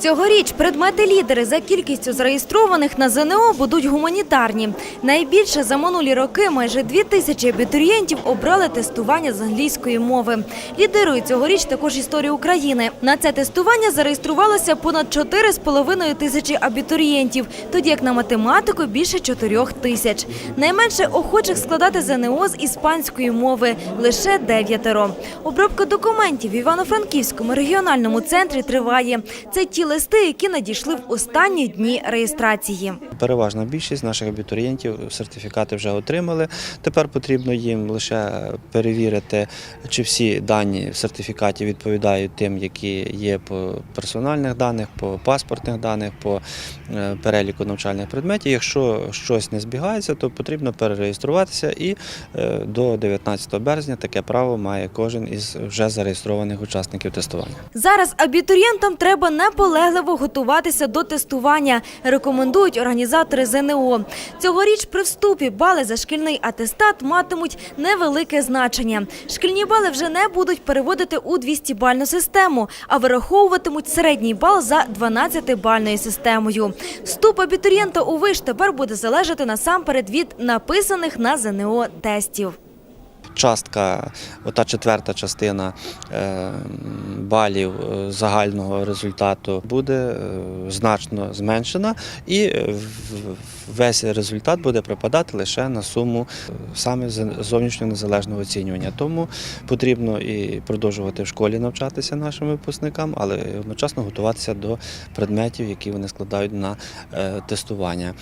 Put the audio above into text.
Цьогоріч предмети лідери за кількістю зареєстрованих на ЗНО будуть гуманітарні. Найбільше за минулі роки майже дві тисячі абітурієнтів обрали тестування з англійської мови. Лідирує цьогоріч також історія України. На це тестування зареєструвалося понад 4,5 тисячі абітурієнтів, тоді як на математику більше 4 тисяч. Найменше охочих складати ЗНО з іспанської мови лише дев'ятеро. Обробка документів в Івано-Франківському регіональному центрі триває. Це ті листи, які надійшли в останні дні реєстрації. Переважна більшість наших абітурієнтів сертифікати вже отримали. Тепер потрібно їм лише перевірити, чи всі дані в сертифікаті відповідають тим, які є по персональних даних, по паспортних даних, по е, переліку навчальних предметів. Якщо щось не збігається, то потрібно перереєструватися і е, до 19 березня таке право має кожен із вже зареєстрованих учасників тестування. Зараз абітурієнтам треба наполегливо готуватися до тестування, рекомендують організатори ЗНО. Цьогоріч при вступі бали за шкільний атестат матимуть невелике значення. Шкільні бали вже не будуть переводити у 200-бальну систему, а вираховуватимуть середній бал за 12-бальною системою. Вступ абітурієнта у виш тепер буде залежати насамперед від написаних на ЗНО тестів. Частка, ота четверта частина е, балів е, загального результату буде е, значно зменшена, і весь результат буде припадати лише на суму саме зовнішнього незалежного оцінювання. Тому потрібно і продовжувати в школі навчатися нашим випускникам, але одночасно готуватися до предметів, які вони складають на тестування.